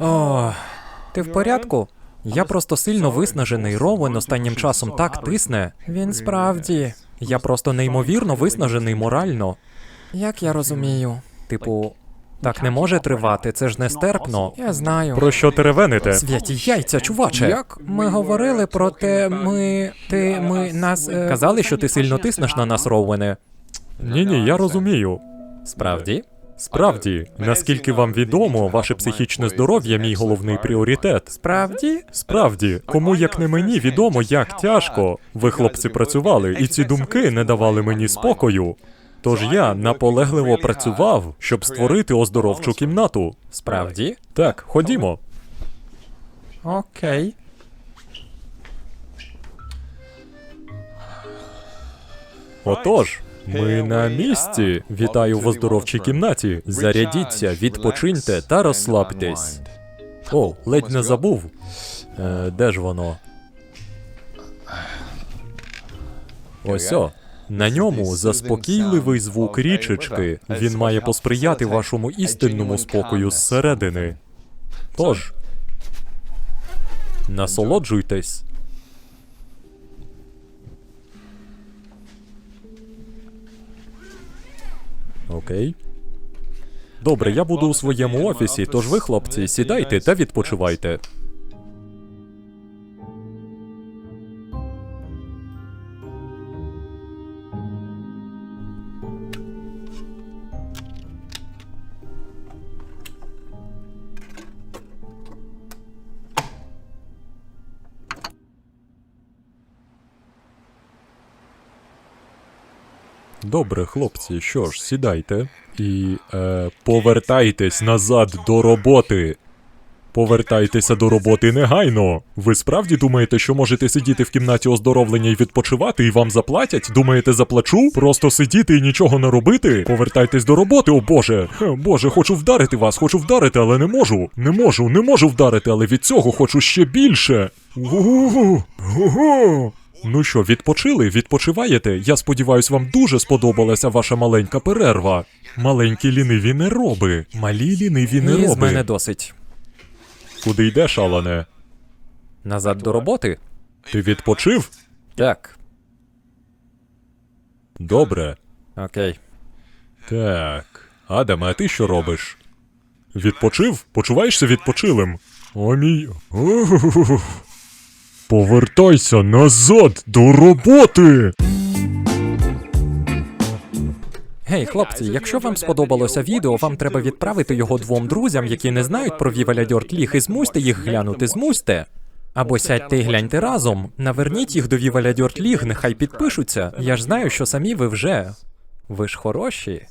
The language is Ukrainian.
О, ти в порядку? Я просто сильно виснажений. Роуен останнім часом так тисне. Він справді. Я просто неймовірно виснажений морально. Як я розумію? Типу, так не може тривати, це ж нестерпно. Я знаю. Про що ти ревените? Святі яйця, чуваче. Як ми говорили про те, ми. Ти ми нас. е, Казали, що ти сильно тиснеш на нас, Роуене. Ні, ні, я розумію. Справді? Справді, наскільки вам відомо, ваше психічне здоров'я мій головний пріоритет. Справді? Справді, кому як не мені відомо, як тяжко. Ви, хлопці, працювали, і ці думки не давали мені спокою. Тож я наполегливо працював, щоб створити оздоровчу кімнату. Справді? Так, ходімо. Окей. Отож, ми на місці. Вітаю в оздоровчій кімнаті. Зарядіться, відпочиньте та розслабтесь. О, ледь не забув. Е, де ж воно? Ось о. На ньому заспокійливий звук річечки. Він має посприяти вашому істинному спокою зсередини. Тож, насолоджуйтесь. Окей. Добре, я буду у своєму офісі, тож ви, хлопці, сідайте та відпочивайте. Добре, хлопці, що ж, сідайте і е, повертайтесь назад до роботи. Повертайтеся до роботи негайно. Ви справді думаєте, що можете сидіти в кімнаті оздоровлення і відпочивати, і вам заплатять? Думаєте, заплачу? Просто сидіти і нічого не робити? Повертайтесь до роботи, о Боже. Хе, Боже, хочу вдарити вас, хочу вдарити, але не можу. Не можу, не можу вдарити, але від цього хочу ще більше. Угу, угу. Ну що, відпочили? Відпочиваєте? Я сподіваюсь, вам дуже сподобалася ваша маленька перерва. Маленькі ліниві нероби. Малі ліниві Ні, з нероби. мене досить. Куди йдеш, Алане? Назад до роботи? Ти відпочив? Так. Добре. Окей. Так. Адаме, а ти що робиш? Відпочив? Почуваєшся відпочилим? О мій. Ух. Повертайся назад до роботи. Гей, хлопці, якщо вам сподобалося відео, вам треба відправити його двом друзям, які не знають про La Dirt і змусьте їх глянути, змусьте. Або сядьте і гляньте разом. Наверніть їх до La Dirt нехай підпишуться. Я ж знаю, що самі ви вже. Ви ж хороші.